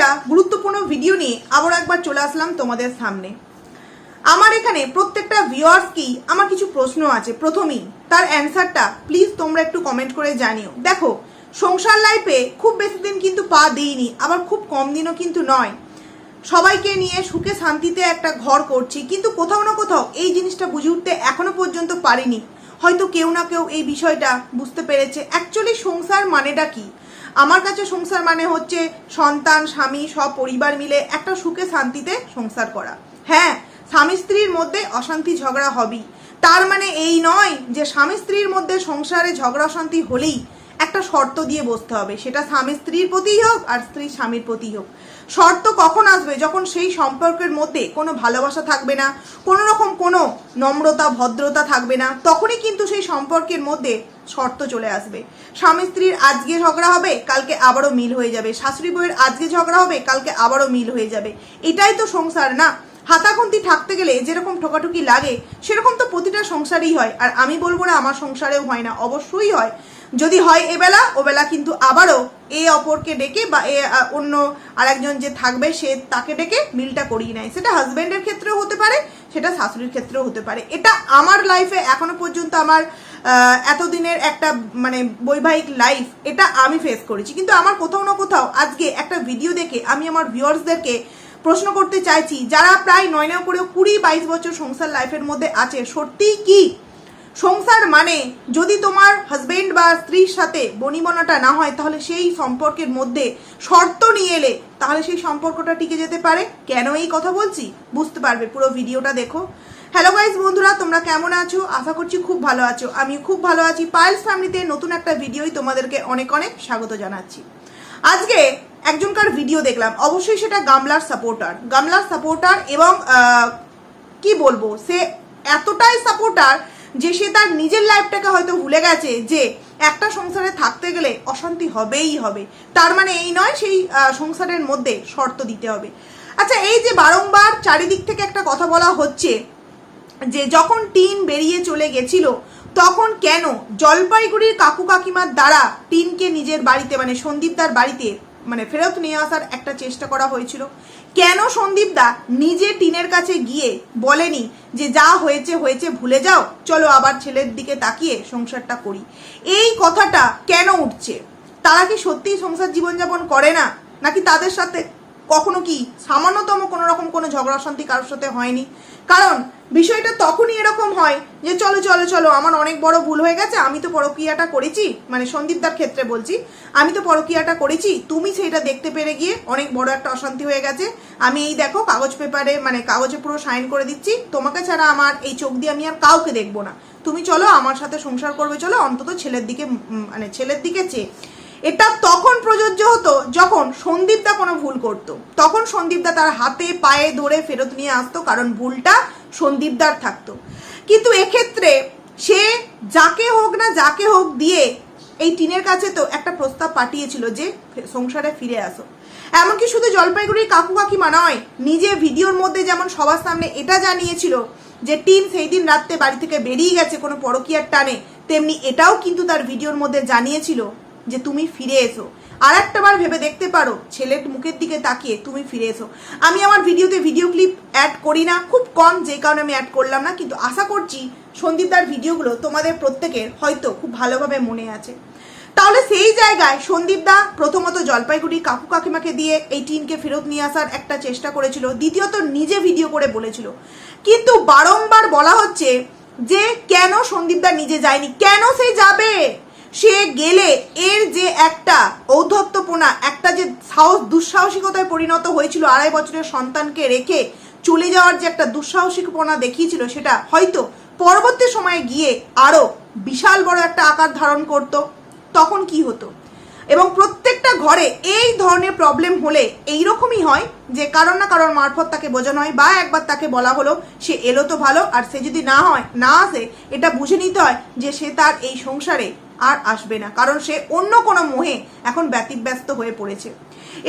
একটা গুরুত্বপূর্ণ ভিডিও নিয়ে আবার একবার চলে আসলাম তোমাদের সামনে। আমার এখানে প্রত্যেকটা ভিউয়ার্সকেই আমার কিছু প্রশ্ন আছে? প্রথমেই, তার অ্যান্সারটা প্লিজ তোমরা একটু কমেন্ট করে জানিও। দেখো, সংসার লাইফে খুব বেশি দিন কিন্তু পা দিইনি, আবার খুব কম দিনও কিন্তু নয়। সবাইকে নিয়ে সুখে শান্তিতে একটা ঘর করছি, কিন্তু কোথাও না কোথাও এই জিনিসটা বুঝে উঠতে এখনও পর্যন্ত পারিনি। হয়তো কেউ না কেউ এই বিষয়টা বুঝতে পেরেছে। অ্যাকচুয়ালি সংসার মানেটা কি? আমার কাছে সংসার মানে হচ্ছে সন্তান, স্বামী, সব পরিবার মিলে একটা সুখে শান্তিতে সংসার করা। হ্যাঁ স্বামী স্ত্রীর মধ্যে অশান্তি ঝগড়া হবেই। তার মানে এই নয় যে স্বামী স্ত্রীর মধ্যে সংসারে ঝগড়া অশান্তি হলেই একটা শর্ত দিয়ে বসতে হবে। সেটা স্বামী স্ত্রীর প্রতিই হোক আর স্ত্রী স্বামীর প্রতিই হোক। শর্ত কখন আসবে? যখন সেই সম্পর্কের মধ্যে কোনো ভালোবাসা থাকবে না, কোনো রকম কোনো নম্রতা, ভদ্রতা থাকবে না, তখনই কিন্তু সেই সম্পর্কের মধ্যে শর্ত চলে আসবে। স্বামী স্ত্রীর আজকে ঝগড়া হবে, কালকে আবারও মিল হয়ে যাবে। শাশুড়ি বউয়ের আজকে ঝগড়া হবে, কালকে আবারও মিল হয়ে যাবে। এটাই তো সংসার, না? হাতাখন্তি থাকতে গেলে যেরকম ঠোকাঠুকি লাগে, সেরকম তো প্রতিটা সংসারেই হয়। আর আমি বলব না, আমার সংসারেও হয় না। অবশ্যই হয়। যদি হয় এবেলা ওবেলা কিন্তু আবারও এ অপরকে ডেকে বা এ অন্য আরেকজন যে থাকবে, সে তাকে ডেকে মিলটা করিয়ে নেয়। সেটা হাজব্যান্ডের ক্ষেত্রেও হতে পারে, সেটা শাশুড়ির ক্ষেত্রেও হতে পারে। এটা আমার লাইফে এখনও পর্যন্ত আমার এতদিনের একটা মানে বৈবাহিক লাইফ এটা আমি ফেস করেছি। কিন্তু আমার কোথাও না কোথাও আজকে একটা ভিডিও দেখে আমি আমার ভিউয়ার্সদেরকে প্রশ্ন করতে চাইছি, যারা প্রায় নয় নয় করে কুড়ি বাইশ বছর সংসার লাইফের মধ্যে আছে, সত্যিই কি সংসার মানে যদি তোমার হাজবেন্ড বা স্ত্রীর সাথে বনিবনাটা না হয়, তাহলে সেই সম্পর্কের মধ্যে শর্ত নিয়ে এলে তাহলে সেই সম্পর্কটা টিকে যেতে পারে। কেন এই কথা বলছি? বুঝতে পারবে, পুরো ভিডিওটা দেখো। হ্যালো গাইজ বন্ধুরা, তোমরা কেমন আছো? আশা করছি খুব ভালো আছো। আমি খুব ভালো আছি। পায়েলস ফ্যামিলিতে নতুন একটা ভিডিওই তোমাদেরকে অনেক অনেক স্বাগত জানাচ্ছি। আজকে একজনকার ভিডিও দেখলাম। অবশ্যই সেটা গামলার সাপোর্টার গামলার সাপোর্টার এবং কি বলব? সে এতটাই সাপোর্টার যে সে তার নিজের লাইফটাকে হয়তো ভুলে গেছে, যে একটা সংসারে থাকতে গেলে অশান্তি হবেই হবে। তার মানে এই নয়, সেই সংসারের মধ্যে শর্ত দিতে হবে। আচ্ছা এই যে বারংবার চারিদিক থেকে একটা কথা বলা হচ্ছে যে যখন টিন বেরিয়ে চলে গেছিল, তখন কেন জলপাইগুড়ির কাকু কাকিমার দ্বারা টিনকে নিজের বাড়িতে মানে সন্দীপদার বাড়িতে মানে ফেরত নিয়ে আসার একটা চেষ্টা করা হয়েছিল? কেন সন্দীপ দা নিজে টিনের কাছে গিয়ে বলেনি যে যা হয়েছে হয়েছে ভুলে যাও? চলো আবার ছেলের দিকে তাকিয়ে সংসারটা করি। এই কথাটা কেন উঠছে? তারা কি সত্যিই সংসার জীবনযাপন করে না? নাকি তাদের সাথে কখনো কি সামান্যতম কোনো রকম কোনো ঝগড়া শান্তি কারোর সাথে হয়নি? কারণ বিষয়টা তখনই এরকম হয় যে চলো চলো চলো, আমার অনেক বড় ভুল হয়ে গেছে, আমি তো পরকীয়াটা করেছি মানে সন্দীপদার ক্ষেত্রে বলছি, আমি তো পরকীয়াটা করেছি, তুমি সেইটা দেখতে পেরে গিয়ে অনেক বড় একটা অশান্তি হয়ে গেছে, আমি এই দেখো কাগজ পেপারে মানে কাগজে পুরো সাইন করে দিচ্ছি, তোমাকে ছাড়া আমার এই চোখ দিয়ে আমি আর কাউকে দেখব না। তুমি চলো আমার সাথে সংসার করবে, চলো অন্তত ছেলের দিকে মানে ছেলের দিকে চেয়ে। এটা তখন প্রযোজ্য হতো যখন সন্দীপদা কোনো ভুল করত। তখন সন্দীপদা তার হাতে, পায়ে ধরে ফেরত নিয়ে আসতো, কারণ ভুলটা সন্দীপদার থাকতো। কিন্তু এক্ষেত্রে সে যাকে হোক না যাকে হোক দিয়ে এই টিনের কাছে তো একটা প্রস্তাব পাঠিয়েছিল যে সংসারে ফিরে আসো। এমনকি শুধু জলপাইগুড়ির কাকু কাকিমা নয়, নিজে ভিডিওর মধ্যে যেমন সবার সামনে এটা জানিয়েছিল যে টিন সেই দিন রাত্রে বাড়ি থেকে বেরিয়ে গেছে কোনো পরকীয়ার টানে, তেমনি এটাও কিন্তু তার ভিডিওর মধ্যে জানিয়েছিল যে তুমি ফিরে এসো। আর একটা বার ভেবে দেখতে পারো, ছেলের মুখের দিকে তাকিয়ে তুমি ফিরে এসো। আমি আমার ভিডিওতে ভিডিও ক্লিপ অ্যাড করি না, খুব কম যে কারণে আমি অ্যাড করলাম না, কিন্তু আশা করছি সন্দীপদার ভিডিওগুলো তোমাদের প্রত্যেকের হয়তো খুব ভালোভাবে মনে আছে। তাহলে সেই জায়গায় সন্দীপদা প্রথমত জলপাইগুড়ি কাকু কাকিমাকে দিয়ে এই টিনকে ফেরত নিয়ে আসার একটা চেষ্টা করেছিল, দ্বিতীয়ত নিজে ভিডিও করে বলেছিল। কিন্তু বারংবার বলা হচ্ছে যে কেন সন্দীপদা নিজে যায়নি, কেন সে যাবে? সে গেলে এর যে একটা ঔদ্ধত্যপনা একটা যে সাহস, দুঃসাহসিকতায় পরিণত হয়েছিল আড়াই বছরের সন্তানকে রেখে চলে যাওয়ার যে একটা দুঃসাহসিকপনা দেখিয়েছিল, সেটা হয়তো পরবর্তী সময়ে গিয়ে আরও বিশাল বড় একটা আকার ধারণ করত, তখন কি হতো? এবং প্রত্যেকটা ঘরে এই ধরনের প্রবলেম হলে এই রকমই হয় যে কারণ না কারণ মারফত তাকে বোঝানো হয় বা একবার তাকে বলা হলো, সে এলো তো ভালো, আর সে যদি না হয়, না আসে, এটা বুঝে নিতে হয় যে সে তার এই সংসারে আর আসবে না, কারণ সে অন্য কোনো মোহে এখন ব্যতিব্যস্ত হয়ে পড়েছে।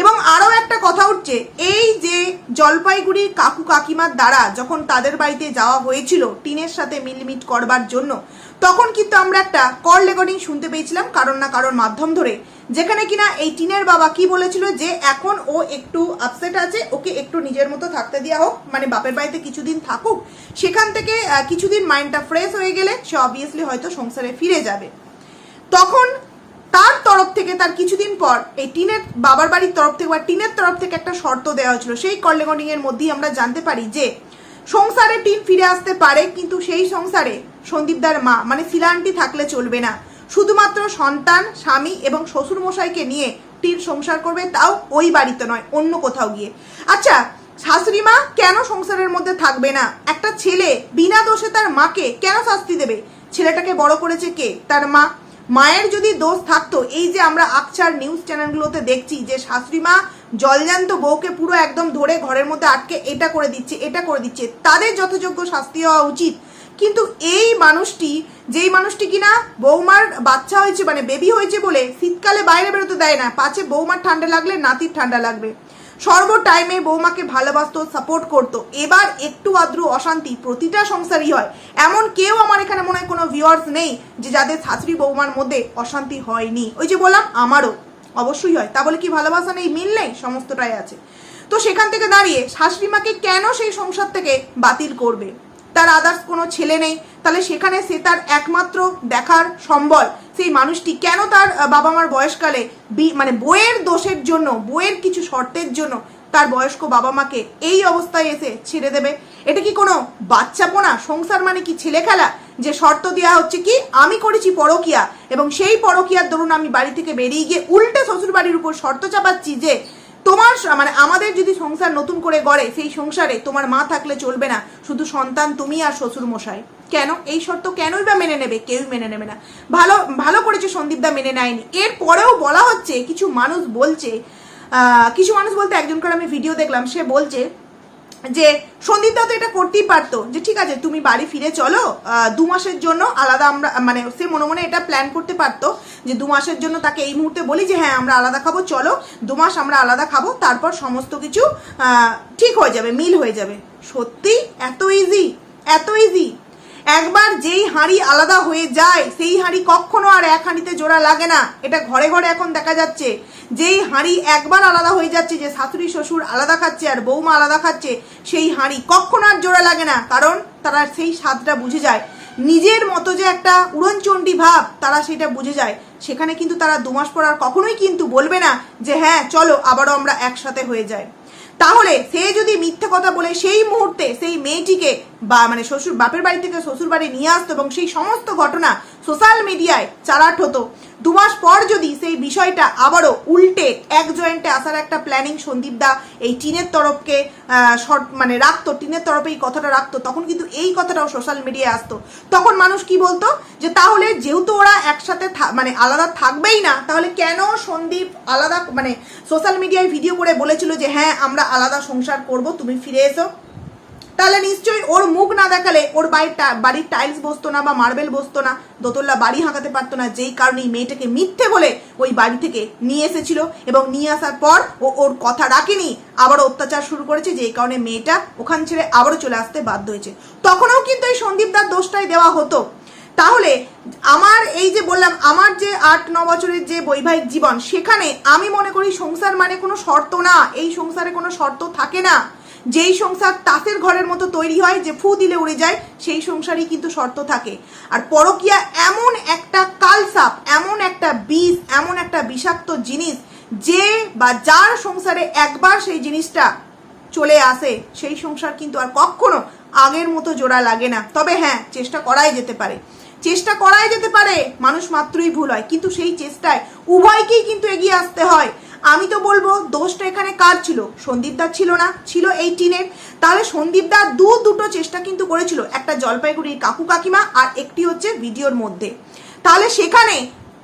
এবং আরও একটা কথা উঠছে, এই যে জলপাইগুড়ির কাকু কাকিমার দ্বারা যখন তাদের বাড়িতে যাওয়া হয়েছিল টিনের সাথে মিলমিট করবার জন্য, তখন কিন্তু আমরা একটা কল রেকর্ডিং শুনতে পেয়েছিলাম, কারণ না কারণ মাধ্যম ধরে, যেখানে কিনা এই টিনের বাবা কি বলেছিল যে এখন ও একটু আপসেট আছে, ওকে একটু নিজের মতো থাকতে দেওয়া হোক মানে বাপের বাড়িতে কিছুদিন থাকুক, সেখান থেকে কিছুদিন মাইন্ডটা ফ্রেশ হয়ে গেলে সে অবভিয়াসলি হয়তো সংসারে ফিরে যাবে। তখন তার তরফ থেকে তার কিছুদিন পর এই টিনের বাবার বাড়ির তরফ থেকে বা টিনের তরফ থেকে একটা শর্ত দেওয়া হয়েছিল। সেই কল এর মধ্যেই আমরা জানতে পারি যে, সংসারে টিন ফিরে আসতে পারে, কিন্তু সেই সংসারে সন্দীপদার মা মানে শিলান্টি থাকলে চলবে না। শুধুমাত্র সন্তান, স্বামী এবং শ্বশুর মশাইকে নিয়ে টিন সংসার করবে, তাও ওই বাড়িতে নয়, অন্য কোথাও গিয়ে। আচ্ছা শাশুড়ি মা কেন সংসারের মধ্যে থাকবে না? একটা ছেলে বিনা দোষে তার মাকে কেন শাস্তি দেবে? ছেলেটাকে বড় করেছে কে? তার মা মায়ের যদি দোষ থাকতো, এই যে আমরা আকচার নিউজ চ্যানেলগুলোতে দেখছি যে শাশুড়ি মা জলজান্ত বউকে পুরো একদম ধরে ঘরের মধ্যে আটকে এটা করে দিচ্ছে, এটা করে দিচ্ছে, তাদের যথাযোগ্য শাস্তি হওয়া উচিত। কিন্তু এই মানুষটি, যেই মানুষটি কিনা বৌমার বাচ্চা হয়েছে মানে বেবি হয়েছে বলে শীতকালে বাইরে বেরোতে দেয় না, পাছে বৌমার ঠান্ডা লাগলে নাতির ঠান্ডা লাগবে। সর্ব টাইমে বৌমাকে ভালোবাসত সাপোর্ট করতো। এবার একটু আদ্রু অশান্তি, প্রতিটা সংসারই হয়। এমন কেউ আমার এখানে মনে হয় কোনো ভিউয়ার্স নেই যে যাদের শাশুড়ি বৌমার মধ্যে অশান্তি হয়নি। ওই যে বললাম, আমারও অবশ্যই হয়। তা বলে কি ভালোবাসা নেই? মিল নেই? সমস্তটাই আছে। তো সেখান থেকে দাঁড়িয়ে শাশুড়ি মাকে কেন সেই সংসার থেকে বাতিল করবে? তার আদার্স কোনো ছেলে নেই। তাহলে সেখানে সে তার একমাত্র দেখার সম্বল। সেই মানুষটি কেন তার বাবা মার বয়সকালে বি- মানে বইয়ের দোষের জন্য, বইয়ের কিছু শর্তের জন্য তার বয়স্ক বাবা মাকে এই অবস্থায় এসে ছেড়ে দেবে? এটা কি কোনো বাচ্চাপোনা, সংসার মানে কি ছেলে খেলা? যে শর্ত দেওয়া হচ্ছে কি, আমি করেছি পরকিয়া, এবং সেই পরকিয়ার দরুন আমি বাড়ি থেকে বেরিয়ে গিয়ে উল্টে শ্বশুর বাড়ির উপর শর্ত চাপাচ্ছি যে তোমার মানে আমাদের যদি সংসার নতুন করে গড়ে, সেই সংসারে তোমার মা থাকলে চলবে না। শুধু সন্তান, তুমি আর শ্বশুর মশাই কেন? এই শর্ত কেনই বা মেনে নেবে? কেউই মেনে নেবে না। ভালো ভালো করেছে সন্দীপদা মেনে নেয়নি, এর পরেও বলা হচ্ছে, কিছু মানুষ বলছে কিছু মানুষ বলতে একজনকার আমি ভিডিও দেখলাম, সে বলছে যে সন্দীপদা তো এটা করতেই পারতো, যে ঠিক আছে, তুমি বাড়ি ফিরে চলো দু মাসের জন্য আলাদা আমরা মানে সে মনে মনে এটা প্ল্যান করতে পারতো, যে দু মাসের জন্য তাকে এই মুহূর্তে বলি যে হ্যাঁ আমরা আলাদা খাব, চলো, দু মাস আমরা আলাদা খাব, তারপর সমস্ত কিছু ঠিক হয়ে যাবে, মিল হয়ে যাবে। সত্যি এত ইজি এত ইজি একবার যেই হাঁড়ি আলাদা হয়ে যায়, সেই হাঁড়ি কখনো আর এক হাঁড়িতে জোড়া লাগে না। এটা ঘরে ঘরে এখন দেখা যাচ্ছে। যেই হাঁড়ি একবার আলাদা হয়ে যাচ্ছে, যে শাশুড়ি, শ্বশুর আলাদা খাচ্ছে আর বৌমা আলাদা খাচ্ছে, সেই হাঁড়ি কখনো আর জোড়া লাগে না, কারণ তারা সেই স্বাদটা বুঝে যায়। নিজের মতো যে একটা উড়নচণ্ডী ভাব, তারা সেটা বুঝে যায়। সেখানে কিন্তু তারা দু মাস পর আর কখনোই কিন্তু বলবে না যে হ্যাঁ চলো, আবারও আমরা একসাথে হয়ে যাই। তাহলে সে যদি মিথ্যে কথা বলে সেই মুহূর্তে সেই মেয়েটিকে বা মানে শ্বশুর, বাপের বাড়ি থেকে শ্বশুর বাড়ি নিয়ে আসতো এবং সেই সমস্ত ঘটনা সোশ্যাল মিডিয়ায় চালাট হতো দু মাস পর যদি সেই বিষয়টা আবারও উল্টে এক জয়েন্টে আসার একটা প্ল্যানিং সন্দীপ দা এই টিনের তরফকে শর্ট মানে রাখতো, টিনের তরফে এই কথাটা রাখতো, তখন কিন্তু এই কথাটাও সোশ্যাল মিডিয়ায় আসতো। তখন মানুষ কি বলতো? যে তাহলে যেহেতু ওরা একসাথে মানে আলাদা থাকবেই না, তাহলে কেন সন্দীপ আলাদা মানে সোশ্যাল মিডিয়ায় ভিডিও করে বলেছিল যে হ্যাঁ আমরা আলাদা সংসার করব, তুমি ফিরে এসো। তাহলে নিশ্চয়ই ওর মুখ না দেখালে ওর বাড়ির বাড়ির টাইলস বসতো না বা মার্বেল বসতো না, দোতলা বাড়ি হাঁকাতে পারতো না, যেই কারণে মেয়েটাকে মিথ্যে বলে ওই বাড়ি থেকে নিয়ে এসেছিল এবং নিয়ে আসার পর ও ওর কথা রাখেনি আবার অত্যাচার শুরু করেছে, যেই কারণে মেয়েটা ওখান ছেড়ে আবারও চলে আসতে বাধ্য হয়েছে। তখনও কিন্তু এই সন্দীপদার দোষটাই দেওয়া হতো। তাহলে আমার এই যে বললাম, আমার যে আট, ন বছরের যে বৈবাহিক জীবন, সেখানে আমি মনে করি সংসার মানে কোনো শর্ত না। এই সংসারে কোনো শর্ত থাকে না। যেই সংসার তাসের ঘরের মতো তৈরি হয়, যে ফু দিলে উড়ে যায়, সেই সংসারই কিন্তু শর্ত থাকে। আর পরকিয়া এমন একটা কালসাপ, এমন একটা বীজ, এমন একটা বিষাক্ত জিনিস, যে বা যার সংসারে একবার সেই জিনিসটা চলে আসে, সেই সংসার কিন্তু আর কখনো আগের মতো জোড়া লাগে না। তবে হ্যাঁ চেষ্টা করাই যেতে পারে। চেষ্টা করাই যেতে পারে। মানুষ মাত্রই ভুল হয়, কিন্তু সেই চেষ্টায় উভয়কেই কিন্তু এগিয়ে আসতে হয়। আমি তো বলব, দোষটা এখানে কার ছিল? সন্দীপদার ছিল না, ছিল এই টিনের। তাহলে সন্দীপদার দু দুটো চেষ্টা কিন্তু করেছিল, একটা জলপাইগুড়ির কাকু কাকিমা আর একটি হচ্ছে ভিডিওর মধ্যে। তাহলে সেখানে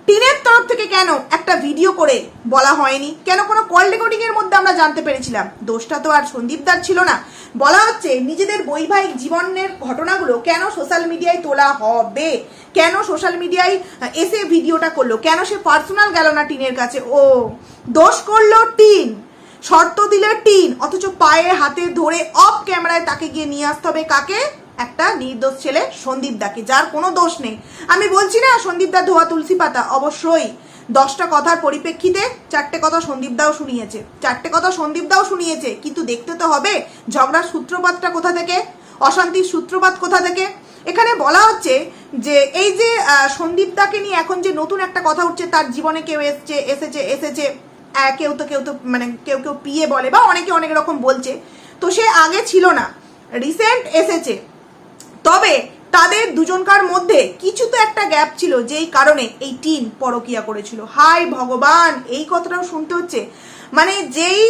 টিনের তরফ থেকে কেন একটা ভিডিও করে বলা হয়নি? কেন কোনো কল রেকর্ডিং এর মধ্যে আমরা জানতে পেরেছিলাম? দোষটা তো আর সন্দীপদার ছিল না। বলা হচ্ছে, নিজেদের বৈবাহিক জীবনের ঘটনাগুলো কেন সোশ্যাল মিডিয়ায় তোলা হবে? কেন সোশ্যাল মিডিয়ায় এসে ভিডিওটা করল? কেন সে পার্সোনাল গেল না টিনের কাছে? ও, দোষ করল টিন। শর্ত দিলে টিন, অথচ পায়ে, হাতে ধরে অফ ক্যামেরায় তাকে গিয়ে নিয়ে আসতে হবে কাকে? একটা নির্দোষ ছেলে সন্দীপ দাকে যার কোনো দোষ নেই। আমি বলছি না সন্দীপ দা ধোয়া তুলসী পাতা অবশ্যই। দশটা কথার পরিপ্রেক্ষিতে চারটে কথা সন্দীপ দাও শুনিয়েছে। চারটে কথা সন্দীপ দাও শুনিয়েছে কিন্তু দেখতে তো হবে ঝগড়ার সূত্রপাতটা কোথা থেকে অশান্তির সূত্রপাত কোথা থেকে। এখানে বলা হচ্ছে যে এই যে আহ, সন্দীপ দাকে নিয়ে এখন যে নতুন একটা কথা উঠছে তার জীবনে কেউ এসছে এসেছে এসেছে কেউ তো কেউ তো মানে কেউ কেউ পিয়ে বলে বা অনেকে অনেক রকম বলছে। তো সে আগে ছিল না রিসেন্ট এসেছে। তবে তাদের দুজনকার মধ্যে কিছু তো একটা গ্যাপ ছিল, যেই কারণে এই টিন পরকিয়া করেছিল। হাই ভগবান, এই কথাটাও শুনতে হচ্ছে। মানে যেই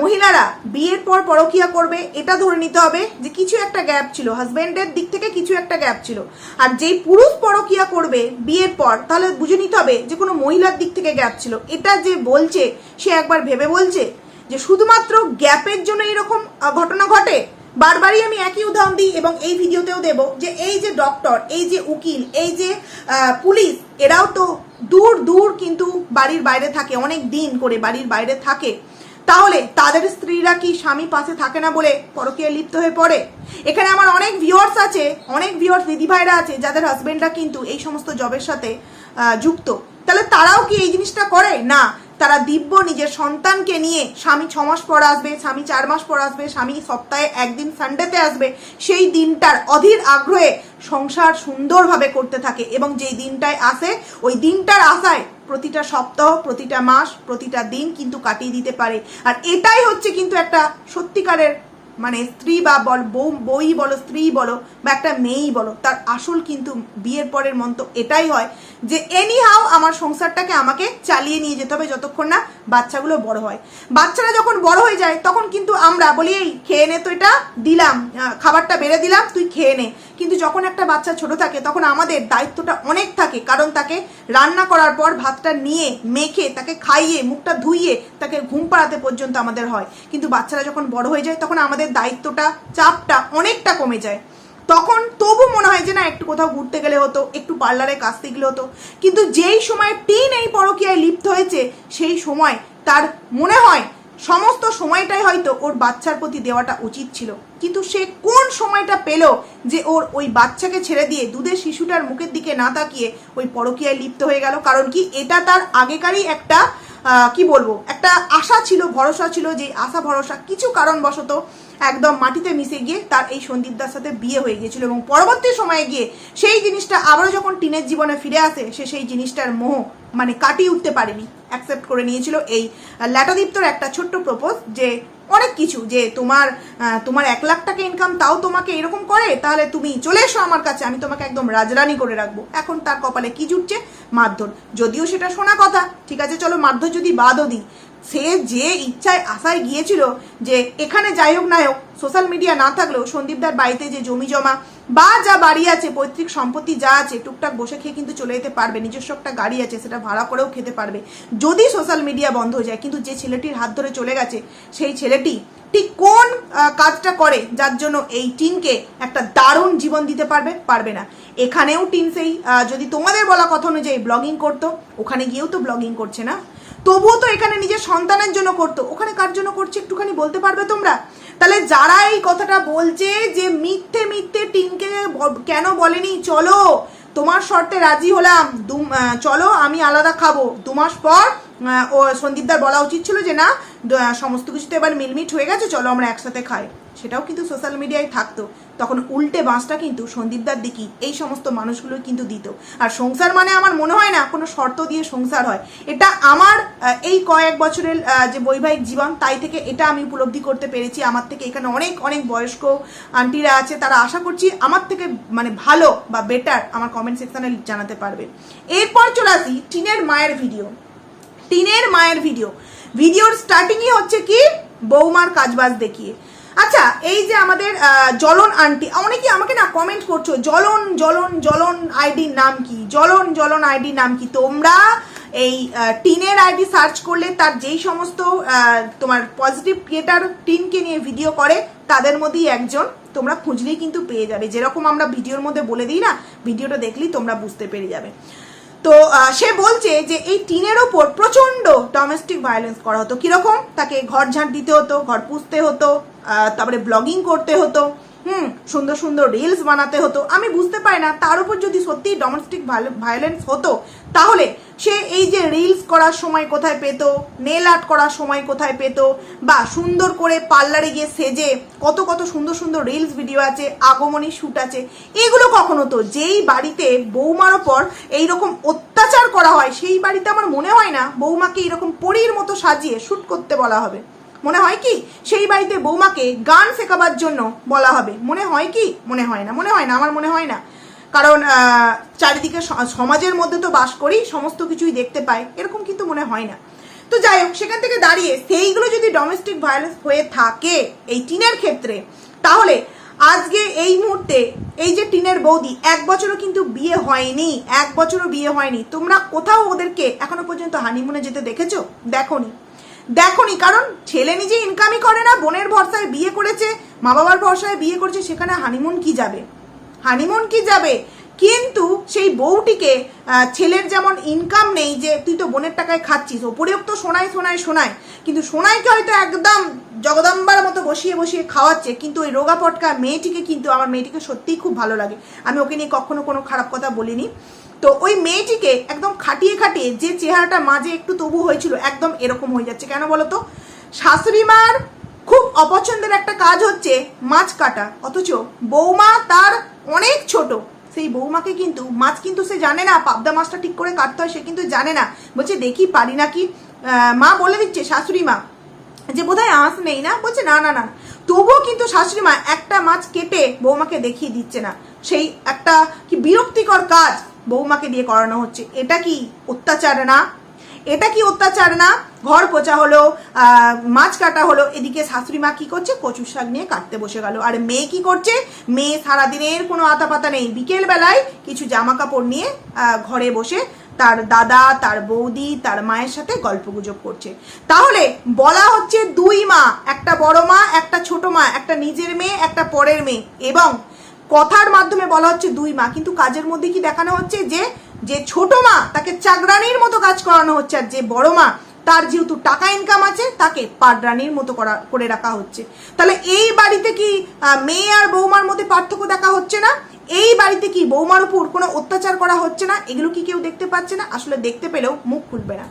মহিলারা বিয়ের পর পরকিয়া করবে, এটা ধরে নিতে হবে যে কিছু একটা গ্যাপ ছিল হাজব্যান্ডের দিক থেকে কিছু একটা গ্যাপ ছিল। আর যেই পুরুষ পরকিয়া করবে বিয়ের পর, তাহলে বুঝে নিতে হবে যে কোনো মহিলার দিক থেকে গ্যাপ ছিল। এটা যে বলছে, সে একবার ভেবে বলছে যে শুধুমাত্র গ্যাপের জন্য এরকম ঘটনা ঘটে? বারবারই আমি একই উদাহরণ দিই এবং এই ভিডিওতেও দেব যে এই যে ডক্টর এই যে উকিল, এই যে পুলিশ, এরাও তো দূর দূর কিন্তু বাড়ির বাইরে থাকে, অনেক দিন করে বাড়ির বাইরে থাকে। তাহলে তাদের স্ত্রীরা কি স্বামী পাশে থাকে না বলে পরকীয়া লিপ্ত হয়ে পড়ে? এখানে আমার অনেক ভিউয়ার্স আছে, অনেক ভিউয়ার্স দিদিভাইরা আছে, যাদের হাজবেন্ডরা কিন্তু এই সমস্ত জবের সাথে যুক্ত। তাহলে তারাও কি এই জিনিসটা করে? না তারা দিব্য নিজের সন্তানকে নিয়ে স্বামী ছ মাস পর আসবে, স্বামী চার মাস পর আসবে, স্বামী সপ্তাহে একদিন সানডেতে আসবে। সেই দিনটার অধীর আগ্রহে সংসার সুন্দরভাবে করতে থাকে এবং যেই দিনটায় আসে, ওই দিনটার আশায় প্রতিটা সপ্তাহ, প্রতিটা মাস, প্রতিটা দিন কিন্তু কাটিয়ে দিতে পারে। আর এটাই হচ্ছে কিন্তু একটা সত্যিকারের মানে স্ত্রী বা বল বউ, বই বলো, স্ত্রী বলো বা একটা মেয়েই বলো, তার আসল কিন্তু বিয়ের পরের মন্ত্র এটাই হয় যে এনি হাও আমার সংসারটাকে আমাকে চালিয়ে নিয়ে যেতে হবে যতক্ষণ না বাচ্চাগুলো বড় হয়। বাচ্চারা যখন বড় হয়ে যায়, তখন কিন্তু আমরা বলি, এই খেয়ে নে তো এটা, দিলাম খাবারটা বেড়ে দিলাম, তুই খেয়ে নে। কিন্তু যখন একটা বাচ্চা ছোট থাকে, তখন আমাদের দায়িত্বটা অনেক থাকে, কারণ তাকে রান্না করার পর ভাতটা নিয়ে, মেখে, তাকে খাইয়ে, মুখটা ধুইয়ে, তাকে ঘুম পাড়াতে পর্যন্ত আমাদের হয়। কিন্তু বাচ্চারা যখন বড় হয়ে যায়, তখন আমাদের দায়িত্বটা, চাপটা অনেকটা কমে যায়। তখন তবু মনে হয় যে না, একটু কোথাও ঘুরতে গেলে হতো, একটু পার্লারে কাজতে গেলে হতো। কিন্তু যেই সময় টিন এই পরকীয়ায় লিপ্ত হয়েছে, সেই সময় তার মনে হয় সমস্ত সময়টাই হয়তো ওর বাচ্চার প্রতি দেওয়াটা উচিত ছিল। কিন্তু সে কোন সময়টা পেল যে ওর ওই বাচ্চাকে ছেড়ে দিয়ে দুধের শিশুটার মুখের দিকে না তাকিয়ে ওই পরকীয়ায় লিপ্ত হয়ে গেল? কারণ কি এটা তার আগেকারই একটা কি বলব, একটা আশা ছিল, ভরসা ছিল যে আশা, ভরসা কিছু কারণবশত একদম মাটিতে মিশে গিয়ে তার এই সন্দীপদার সাথে বিয়ে হয়ে গিয়েছিল এবং পরবর্তী সময়ে গিয়ে সেই জিনিসটা আবারও যখন টিনের জীবনে ফিরে আসে, সে সেই জিনিসটার মোহ মানে কাটিয়ে উঠতে পারেনি। অ্যাকসেপ্ট করে নিয়েছিল এই ল্যাটাদীপ্তর একটা ছোট্ট প্রপোজ যে অনেক কিছু যে তোমার তোমার এক লাখ টাকা ইনকাম তাও তোমাকে এরকম করে, তাহলে তুমি চলে এসো আমার কাছে, আমি তোমাকে একদম রাজরানি করে রাখব। এখন তার কপালে কি জুটছে? মারধর। যদিও সেটা শোনা কথা, ঠিক আছে, চলো মারধর যদি বাদও দিই। সে যে ইচ্ছায় আশায় গিয়েছিল যে এখানে যাই হোক না হোক সোশ্যাল মিডিয়া না থাকলেও সন্দীপদার বাড়িতে যে জমি জমা বা যা বাড়ি আছে, পৈতৃক সম্পত্তি যা আছে, টুকটাক বসে খেয়ে কিন্তু চলে যেতে পারবে, নিজস্ব একটা গাড়ি আছে, সেটা ভাড়া করেও খেতে পারবে। যদি সোশ্যাল মিডিয়া বন্ধ হয়ে যায়, কিন্তু যে ছেলেটির হাত ধরে চলে গেছে, সেই ছেলেটি ঠিক কোন কাজটা করে, যার জন্য এই টিনকে একটা দারুণ জীবন দিতে পারবে পারবে না। এখানেও টিন সেই যদি তোমাদের বলা কথা অনুযায়ী ব্লগিং করতো, ওখানে গিয়েও তো ব্লগিং করছে না। তবুও তো এখানে নিজের সন্তানের জন্য করতো। ওখানে কার জন্য করছে, একটুখানি বলতে পারবে তোমরা? তাহলে যারা এই কথাটা বলছে যে মিথ্যে মিথ্যে টিনকে কেন বলেনি? চলো, তোমার শর্তে রাজি হলাম। চলো, আমি আলাদা খাব। দু মাস পর ও সন্দীপদার বলা উচিত ছিল যে না সমস্ত কিছু তো এবার মিলমিট হয়ে গেছে, চলো আমরা একসাথে খাই। সেটাও কিন্তু সোশ্যাল মিডিয়ায় থাকতো। তখন উল্টে বাঁশটা কিন্তু সন্দীপদার দিকেই এই সমস্ত মানুষগুলো কিন্তু দিত। আর সংসার মানে আমার মনে হয় না কোনো শর্ত দিয়ে সংসার হয়। এটা আমার এই কয়েক বছরের যে বৈবাহিক জীবন, তাই থেকে এটা আমি উপলব্ধি করতে পেরেছি। আমার থেকে এখানে অনেক অনেক বয়স্ক আন্টিরা আছে, তারা আশা করছি আমার থেকে মানে ভালো বা বেটার আমার কমেন্ট সেকশনে জানাতে পারবে। এরপর চলে আসি টিনের মায়ের ভিডিও টিনের মায়ের ভিডিও ভিডিওর স্টার্টিংই হচ্ছে কি? বৌমার কাজবাজ দেখিয়ে। আচ্ছা এই যে আমাদের জলন আন্টি অনেকে আমাকে না কমেন্ট করছ জলন জলন জলন আইডির নাম কি? জলন জলন আইডির নাম কি? তোমরা এই টিনের আইডি সার্চ করলে তার যেই সমস্ত তোমার পজিটিভ ক্রিয়েটার টিনকে নিয়ে ভিডিও করে, তাদের মধ্যেই একজন তোমরা খুঁজলেই কিন্তু পেয়ে যাবে। যেরকম আমরা ভিডিওর মধ্যে বলে দিই না ভিডিওটা দেখলেই তোমরা বুঝতে পেরে যাবে। তো সে বলছে যে এই টিনের ওপর প্রচণ্ড ডোমেস্টিক ভায়োলেন্স করা হতো। কীরকম? তাকে ঘর ঝাঁট দিতে হতো, ঘর পুষতে হতো তারপরে ব্লগিং করতে হতো। হুম, সুন্দর সুন্দর রিলস বানাতে হতো। আমি বুঝতে পারি না, তার উপর যদি সত্যি ডোমেস্টিক ভায়োলেন্স হতো, তাহলে সে এই যে রিলস করার সময় কোথায় পেতো নেল আর্ট করার সময় কোথায় পেতো, বা সুন্দর করে পার্লারে গিয়ে সেজে কত কত সুন্দর সুন্দর রিলস ভিডিও আছে, আগমনী শ্যুট আছে, এগুলো কখন হতো যেই বাড়িতে বৌমার ওপর এইরকম অত্যাচার করা হয়, সেই বাড়িতে আমার মনে হয় না বৌমাকে এরকম পরীর মতো সাজিয়ে শ্যুট করতে বলা হবে। মনে হয় কি? সেই বাড়িতে বৌমাকে গান শেখাবার জন্য বলা হবে। মনে হয় কি? মনে হয় না। মনে হয় না। আমার মনে হয় না। কারণ চারিদিকে সমাজের মধ্যে তো বাস করি, সমস্ত কিছুই দেখতে পাই। এরকম কিন্তু মনে হয় না। তো যাই হোক, সেখান থেকে দাঁড়িয়ে সেইগুলো যদি ডোমেস্টিক ভায়োলেন্স হয়ে থাকে এই টিনের ক্ষেত্রে, তাহলে আজকে এই মুহূর্তে এই যে টিনের বৌদি, এক বছরও কিন্তু বিয়ে হয়নি। এক বছরও বিয়ে হয়নি। তোমরা কোথাও ওদেরকে এখনও পর্যন্ত হানিমুনে যেতে দেখেছ? দেখোনি। দেখোনি, কারণ ছেলে নিজে ইনকামই করে না, বোনের ভরসায় বিয়ে করেছে মা বাবার ভরসায় বিয়ে করেছে, সেখানে হানিমুন কি যাবে? হানিমুন কি যাবে? কিন্তু সেই বউটিকে ছেলের যেমন ইনকাম নেই যে তুই তো বোনের টাকায় খাচ্ছিস, ওপরেও তো শোনায় সোনায় শোনায় কিন্তু শোনায়কে হয়তো একদম জগদম্বার মতো বসিয়ে বসিয়ে খাওয়াচ্ছে, কিন্তু ওই রোগা পটকা মেয়েটিকে কিন্তু আমার মেয়েটিকে সত্যিই খুব ভালো লাগে। আমি ওকে নিয়ে কখনো কোনো খারাপ কথা বলিনি। তো ওই মেয়েটিকে একদম খাটিয়ে খাটিয়ে যে চেহারাটা মাঝে একটু তবু হয়েছিল, একদম এরকম হয়ে যাচ্ছে। কেন বলো তো? শাশুড়ি মার খুব অপছন্দের একটা কাজ হচ্ছে মাছ কাটা। অথচ বৌমা তার অনেক ছোট। সেই বৌমাকে কিন্তু, মাছ কিন্তু সে জানে না, পাবদা মাছটা ঠিক করে কাটতে হয়, সে কিন্তু জানে না। বলছে, দেখি, পারি নাকি? মা বলে দিচ্ছে, শাশুড়ি মা, যে বোধহয় আঁশ নেই না? বলছে, না না না। তবুও কিন্তু শাশুড়ি মা একটা মাছ কেটে বৌমাকে দেখিয়ে দিচ্ছে না। সেই একটা কি বিরক্তিকর কাজ বৌমাকে দিয়ে করানো হচ্ছে। এটা কি অত্যাচার না? এটা কি অত্যাচার না? ঘর পোচা হলো মাছ কাটা হলো, এদিকে শাশুড়ি মা কি করছে? কচুর শাক নিয়ে কাটতে বসে গেল। আর মেয়ে কি করছে? মেয়ে সারাদিনের কোনো আতা পাতা নেই। বিকেল বেলায় কিছু জামা কাপড় নিয়ে ঘরে বসে তার দাদা, তার বৌদি, তার মায়ের সাথে গল্প গুজব করছে। তাহলে বলা হচ্ছে দুই মা, একটা বড় মা, একটা ছোট মা, একটা নিজের মেয়ে, একটা পরের মেয়ে। এবং কথার মাধ্যমে বলা হচ্ছে দুই মা। কিন্তু কাজের মধ্যে কি দেখানো হচ্ছে যে যে ছোট মা তাকে চাকরানির মতো কাজ করানো হচ্ছে আর যে বড় মা তার যেহেতু টাকা ইনকাম আছে, তাকে পাডরানির মতো করা, করে রাখা হচ্ছে। তাহলে এই বাড়িতে কি মেয়ে আর বৌমার মধ্যে পার্থক্য দেখা হচ্ছে না? এই বাড়িতে কি বৌমার উপর কোনো অত্যাচার করা হচ্ছে না? এগুলো কি কেউ দেখতে পাচ্ছে না? আসলে দেখতে পেলেও মুখ খুলবে না।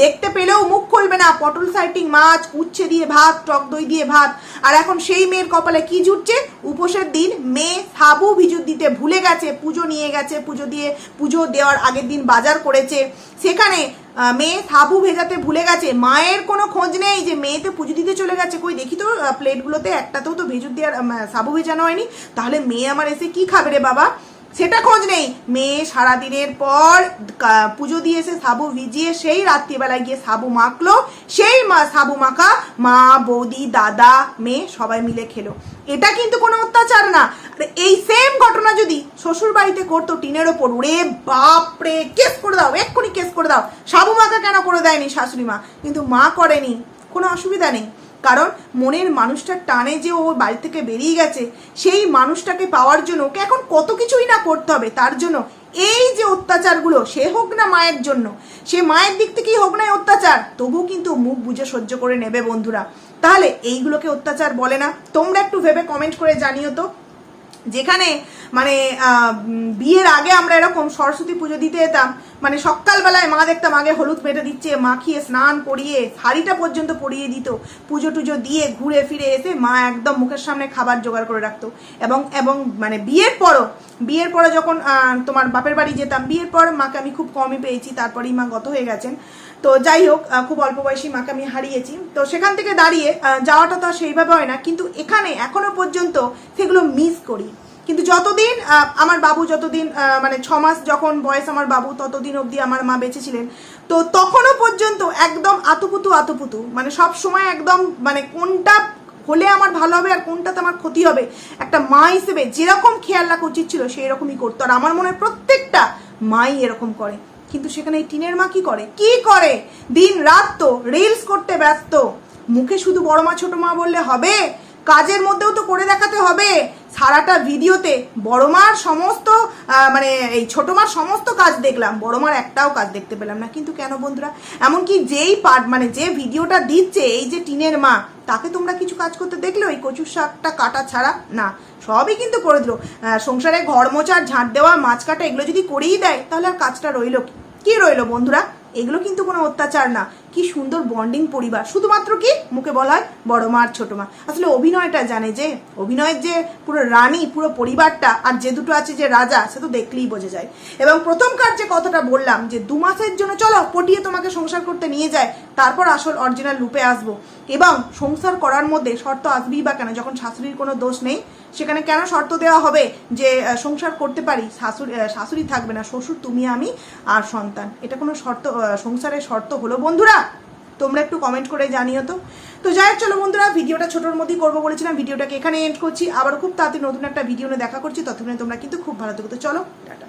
দেখতে পেলেও মুখ খুলবে না। পটল সাইটিং, মাছ, উচ্ছে দিয়ে ভাত, টক দই দিয়ে ভাত। আর এখন সেই মেয়ের কপালে কি জুটছে? উপোসের দিন মেয়ে সাবু ভিজুর দিতে ভুলে গেছে, পুজো নিয়ে গেছে, পুজো দিয়ে, পুজো দেওয়ার আগের দিন বাজার করেছে। সেখানে মেয়ে সাবু ভেজাতে ভুলে গেছে। মায়ের কোনো খোঁজ নেই যে মেয়েতে পুজো দিতে চলে গেছে। কই, দেখি তো প্লেটগুলোতে একটাতেও তো ভেজুর দেওয়ার সাবু ভেজানো হয়নি। তাহলে মেয়ে আমার এসে কি খাবে রে বাবা? সেটা খোঁজ নেই। মেয়ে সারাদিনের পর পুজো দিয়ে এসে সাবু ভিজিয়ে সেই রাত্রিবেলায় গিয়ে সাবু মাখলো। সেই মা, সাবু মাখা মা, বৌদি, দাদা, মেয়ে সবাই মিলে খেলো। এটা কিন্তু কোনো অত্যাচার না। এই সেম ঘটনা যদি শ্বশুর বাড়িতে করতো টিনের ওপর, ওরে বাপরে, কেস করে দাও, এক্ষুনি কেস করে দাও। সাবু মাখা কেন করে দেয়নি শাশুড়ি মা? কিন্তু মা করেনি, কোনো অসুবিধা নেই। কারণ মনের মানুষটার টানে যে ও বাড়ি থেকে বেরিয়ে গেছে, সেই মানুষটাকে পাওয়ার জন্য ওকে এখন কত কিছুই না করতে হবে, তার জন্য এই যে অত্যাচারগুলো, সে হোক না মায়ের জন্য, সে মায়ের দিক থেকেই হোক না অত্যাচার, তবু কিন্তু মুখ বুঝে সহ্য করে নেবে বন্ধুরা। তাহলে এইগুলোকে অত্যাচার বলে না। তোমরা একটু ভেবে কমেন্ট করে জানিও তো। যেখানে মানে বিয়ের আগে আমরা এরকম সরস্বতী পুজো দিতে যেতাম। মানে সকালবেলায় মা দেখতাম আগে হলুদ মেটে দিচ্ছে, মাখিয়ে, স্নান করিয়ে, শাড়িটা পর্যন্ত পরিয়ে দিত। পুজো টুজো দিয়ে ঘুরে ফিরে এসে মা একদম মুখের সামনে খাবার জোগাড় করে রাখতো। এবং এবং মানে বিয়ের পরও, বিয়ের পরে যখন তোমার বাপের বাড়ি যেতাম, বিয়ের পর মাকে আমি খুব কমই পেয়েছি, তারপরেই মা গত হয়ে গেছেন। তো যাই হোক খুব অল্প বয়সী মাকে আমি হারিয়েছি। তো সেখান থেকে দাঁড়িয়ে যাওয়াটা তো আর সেইভাবে হয় না, কিন্তু এখানে, এখনও পর্যন্ত সেগুলো মিস করি। কিন্তু যতদিন আমার বাবু যতদিন মানে ছ মাস যখন বয়স আমার বাবু, ততদিন অবধি আমার মা বেঁচে ছিলেন। তো তখনও পর্যন্ত একদম আতুপুতু আতুপুতু মানে সব সময় একদম মানে কোনটা হলে আমার ভালো হবে আর কোনটাতে আমার ক্ষতি হবে, একটা মা হিসেবে যেরকম খেয়াল রাখা উচিত ছিল সেই রকমই করতো। আর আমার মনে হয় প্রত্যেকটা মাই এরকম করে। কিন্তু সেখানে এই টিনের মা কি করে? কি করে? দিন রাত তো রিলস করতে ব্যস্ত। মুখে শুধু বড় মা, ছোট মা বললে হবে? কাজের মধ্যেও তো করে দেখাতে হবে। সারাটা ভিডিওতে বড় মার সমস্ত মানে এই ছোট মার সমস্ত কাজ দেখলাম। বড় মার একটাও কাজ দেখতে পেলাম না। কিন্তু কেন বন্ধুরা? এমনকি যেই পার্ট মানে যে ভিডিওটা দিচ্ছে, এই যে টিনের মা, তাকে তোমরা কিছু কাজ করতে দেখলে ওই কচুর শাকটা কাটা ছাড়া না। সবই কিন্তু করে দিল। সংসারে ঘর মোচার ঝাঁট দেওয়া, মাছ কাটা, এগুলো যদি করেই দেয়, তাহলে আর কাজটা রইল কি? রইল বন্ধুরা? এগুলো কিন্তু কোনো অত্যাচার না। কি সুন্দর বন্ডিং পরিবার। শুধুমাত্র কি? মুখে বলা হয়, বড় মা আর ছোটো মা। আসলে অভিনয়টা জানে যে, অভিনয়ের যে পুরো রানী, পুরো পরিবারটা আর যে দুটো আছে যে রাজা, সে তো দেখলেই বোঝা যায়। এবং প্রথম কার যে কথাটা বললাম যে, দু মাসের জন্য চলো, পটিয়ে তোমাকে সংসার করতে নিয়ে যায়, তারপর আসল অরিজিনাল রূপে আসব। এবং সংসার করার মধ্যে শর্ত আসবেই বা কেন? যখন শাশুড়ির কোনো দোষ নেই সেখানে কেন শর্ত দেওয়া হবে যে সংসার করতে পারি? শাশুড়ি শাশুড়ি থাকবে না, শ্বশুর, তুমি, আমি আর সন্তান। এটা কোনো শর্ত সংসারের শর্ত হলো? বন্ধুরা, তোমরা একটু কমেন্ট করে জানিও তো। তো যাই হোক, চলো বন্ধুরা, ভিডিওটা ছোটোর মধ্যেই করব বলেছিলাম। ভিডিওটাকে এখানে এন্ড করছি। আবার খুব তাড়াতাড়ি নতুন একটা ভিডিও নিয়ে দেখা করছি। ততক্ষণে তোমরা কিন্তু খুব ভালো থাকো। তো চলো, টাটা।